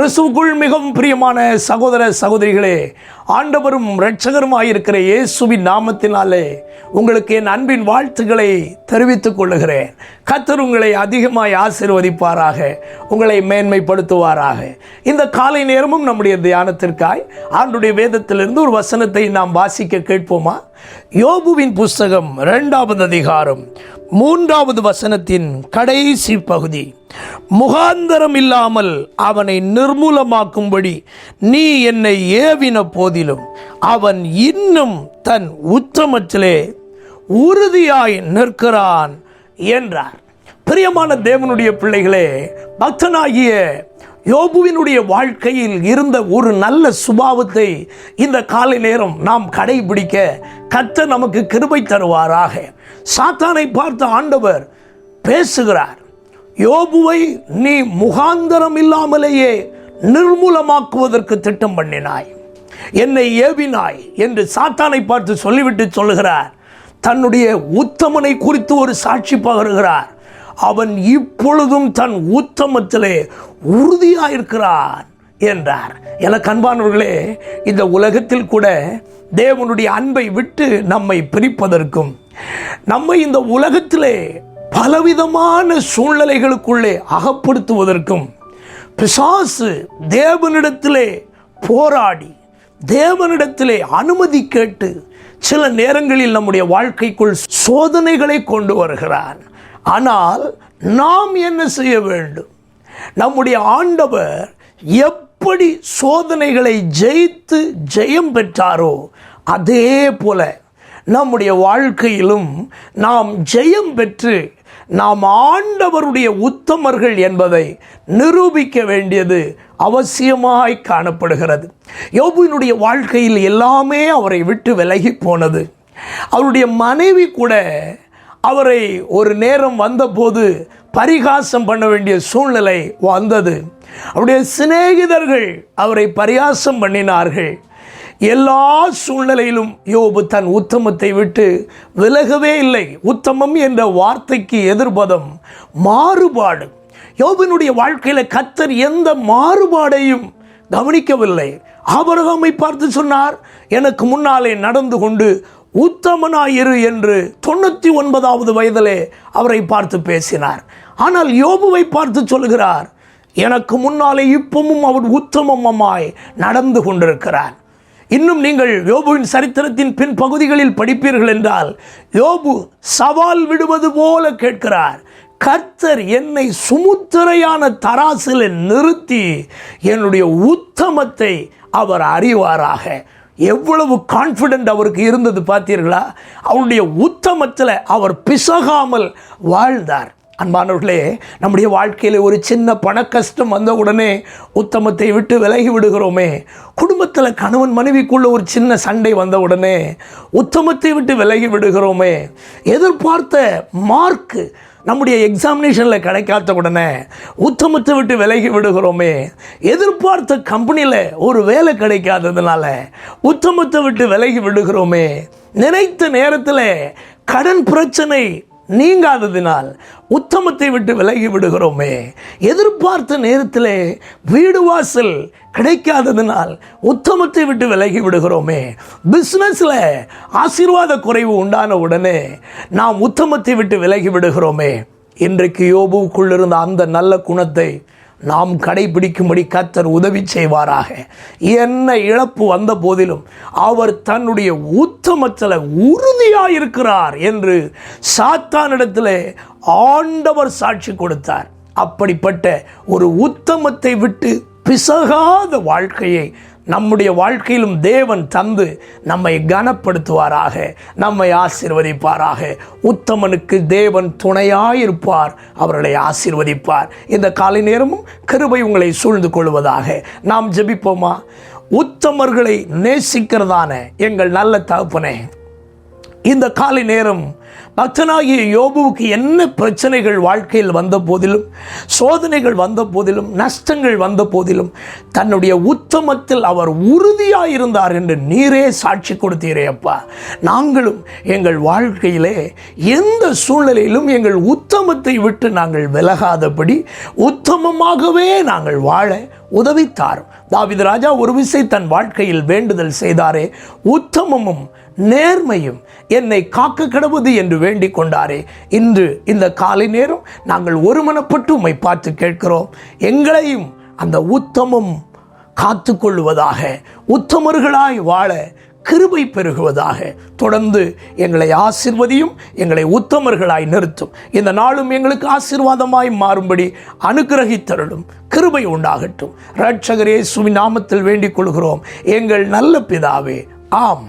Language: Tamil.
கிறிஸ்துவுக்குள் மிகவும் பிரியமான சகோதர சகோதரிகளே ஆண்டவரும் இரட்சகருமாயிருக்கிற இயேசுவின் நாமத்தினாலே உங்களுக்கு என் அன்பின் வாழ்த்துக்களை தெரிவித்துக் கொள்ளுகிறேன். கத்தர் உங்களை அதிகமாய் ஆசீர்வதிப்பாராக உங்களை மேன்மைப்படுத்துவாராக. இந்த காலை நேரமும் நம்முடைய தியானத்திற்காய் ஆண்டுடைய வேதத்திலிருந்து ஒரு வசனத்தை நாம் வாசிக்க கேட்போமா? யோபுவின் புஸ்தகம் இரண்டாவது அதிகாரம் மூன்றாவது வசனத்தின் கடைசி பகுதி. முகாந்தரம் இல்லாமல் அவனை நிர்மூலமாக்கும்படி நீ என்னை ஏவின போதிலும் அவன் இன்னும் தன் உத்தமத்திலே உறுதியாய் நிற்கிறான் என்றார். பிரியமான தேவனுடைய பிள்ளைகளே பக்தனாகிய யோபுவினுடைய வாழ்க்கையில் இருந்த ஒரு நல்ல சுபாவத்தை இந்த காலை நேரம் நாம் கடைபிடிக்க கத்த நமக்கு கிருபை தருவாராக. சாத்தானை பார்த்த ஆண்டவர் பேசுகிறார் யோபுவை நீ முகாந்தரம் இல்லாமலேயே நிர்மூலமாக்குவதற்கு திட்டம் பண்ணினாய். என்னை ஏவினாய் என்று சாத்தானை பார்த்து சொல்லிவிட்டு சொல்லுகிறார். தன்னுடைய உத்தமனை குறித்து ஒரு சாட்சி பகருகிறார். அவன் இப்பொழுதும் தன் உத்தமத்திலே உறுதியாயிருக்கிறான் என்றார். எனக்கு அன்பானவர்களே இந்த உலகத்தில் கூட தேவனுடைய அன்பை விட்டு நம்மை பிரிப்பதற்கும் நம்மை இந்த உலகத்திலே பலவிதமான சூழ்நிலைகளுக்குள்ளே அகப்படுத்துவதற்கும் பிசாசு தேவனிடத்திலே போராடி தேவனிடத்திலே அனுமதி கேட்டு சில நேரங்களில் நம்முடைய வாழ்க்கைக்குள் சோதனைகளை கொண்டு வருகிறான். ஆனால் நாம் என்ன செய்ய வேண்டும்? நம்முடைய ஆண்டவர் எப்படி சோதனைகளை ஜெயித்து ஜெயம் பெற்றாரோ அதே போல நம்முடைய வாழ்க்கையிலும் நாம் ஜெயம் பெற்று நாம் ஆண்டவருடைய உத்தமர்கள் என்பதை நிரூபிக்க வேண்டியது அவசியமாய் காணப்படுகிறது. யோபுவினுடைய வாழ்க்கையில் எல்லாமே அவரை விட்டு விலகி போனது. அவருடைய மனைவி கூட அவரை ஒரு நேரம் வந்தபோது பரிகாசம் பண்ண வேண்டிய சூழ்நிலை வந்தது. அவருடைய சிநேகிதர்கள் அவரை பரிகாசம் பண்ணினார்கள். எல்லா சூழ்நிலையிலும் யோபு தன் உத்தமத்தை விட்டு விலகவே இல்லை. உத்தமம் என்ற வார்த்தைக்கு எதிர்பதம் மாறுபாடு. யோபினுடைய வாழ்க்கையில் கத்தர் எந்த மாறுபாடையும் கவனிக்கவில்லை. ஆபரகாமை பார்த்து சொன்னார் எனக்கு முன்னாலே நடந்து கொண்டு உத்தமனாயிரு என்று தொண்ணூற்றி ஒன்பதாவது வயதிலே அவரை பார்த்து பேசினார். ஆனால் யோபுவை பார்த்து சொல்கிறார் எனக்கு முன்னாலே இப்பவும் அவர் உத்தமமாய் நடந்து கொண்டிருக்கிறார் இன்னும் நீங்கள் யோபுவின் சரித்திரத்தின் பின் பகுதிகளில் படிப்பீர்கள் என்றால் யோபு சவால் விடுவது போல கேட்கிறார் கர்த்தர் என்னை சுமுத்திரையான தராசில் நிறுத்தி என்னுடைய உத்தமத்தை அவர் அறிவாராக. எவ்வளவு கான்ஃபிடென்ட் அவருக்கு இருந்தது பார்த்தீர்களா? அவருடைய உத்தமத்தில் அவர் பிசகாமல் வாழ்ந்தார். அன்பானவர்களே நம்முடைய வாழ்க்கையில் ஒரு சின்ன பண கஷ்டம் வந்த உடனே உத்தமத்தை விட்டு விலகி விடுகிறோமே. குடும்பத்தில் கணவன் மனைவிக்குள்ள ஒரு சின்ன சண்டை வந்த உடனே உத்தமத்தை விட்டு விலகி விடுகிறோமே. எதிர்பார்த்த மார்க்கு நம்முடைய எக்ஸாமினேஷனில் கிடைக்காத உடனே உத்தமத்தை விட்டு விலகி விடுகிறோமே. எதிர்பார்த்த கம்பெனியில் ஒரு வேலை கிடைக்காததுனால உத்தமத்தை விட்டு விலகி விடுகிறோமே. நினைத்த நேரத்தில் கடன் பிரச்சனை நீங்காததினால் உத்தமத்தை விட்டு விலகி விடுகிறோமே. எதிர்பார்த்த நேரத்தில் வீடு வாசல் கிடைக்காததினால் உத்தமத்தை விட்டு விலகி விடுகிறோமே. பிஸ்னஸில் ஆசீர்வாத குறைவு உண்டான உடனே நாம் உத்தமத்தை விட்டு விலகி விடுகிறோமே. இன்றைக்கு யோபுக்குள் இருந்த அந்த நல்ல குணத்தை நாம் கடைபிடிக்கும்படி கத்தர் உதவி செய்வாராக. என்ன இழப்பு வந்த போதிலும் அவர் தன்னுடைய உத்தமத்தில் உறுதியாக இருக்கிறார் என்று சாத்தானிடத்தில் ஆண்டவர் சாட்சி கொடுத்தார். அப்படிப்பட்ட ஒரு உத்தமத்தை விட்டு பிசகாத வாழ்க்கையை நம்முடைய வாழ்க்கையிலும் தேவன் தந்து நம்மை கனப்படுத்துவாராக நம்மை ஆசிர்வதிப்பாராக. உத்தமனுக்கு தேவன் துணையாயிருப்பார் அவர்களை ஆசிர்வதிப்பார். இந்த காலை நேரமும் கிருபை உங்களை சூழ்ந்து கொள்வதாக நாம் ஜெபிப்போமா? உத்தமர்களை நேசிக்கிறதான எங்கள் நல்ல தகப்பனே இந்த காலை நேரம் பக்தனாகிய யோபுவுக்கு என்ன பிரச்சனைகள் வாழ்க்கையில் வந்த போதிலும் சோதனைகள் வந்த போதிலும் நஷ்டங்கள் வந்த போதிலும் தன்னுடைய உத்தமத்தில் அவர் உறுதியாக இருந்தார் என்று நீரே சாட்சி கொடுத்தீரே அப்பா. நாங்களும் எங்கள் வாழ்க்கையிலே எந்த சூழ்நிலையிலும் எங்கள் உத்தமத்தை விட்டு நாங்கள் விலகாதபடி உத்தமமாகவே நாங்கள் வாழ உதவித்தார். தாவித ராஜா ஒரு விசை தன் வாழ்க்கையில் வேண்டுதல் செய்தாரே உத்தமமும் நேர்மையும் என்னை காக்க கடவுது என்று வேண்டிக் கொண்டாரே. இன்று இந்த காலை நேரம் நாங்கள் ஒருமனப்பட்டு உம்மை பார்த்து கேட்கிறோம். எங்களையும் அந்த உத்தமம் காத்து கொள்வதாக உத்தமர்களாய் வாழ கிருபை பெருகுவதாக தொடர்ந்து எங்களை ஆசிர்வதியும் எங்களை உத்தமர்களாய் நிறுத்தும். இந்த நாளும் எங்களுக்கு ஆசீர்வாதமாய் மாறும்படி அனுகிரகித்தருளும் கிருபை உண்டாகட்டும். ரட்சகரே சுமி நாமத்தில் வேண்டிக் கொள்கிறோம். எங்கள் நல்ல பிதாவே ஆம்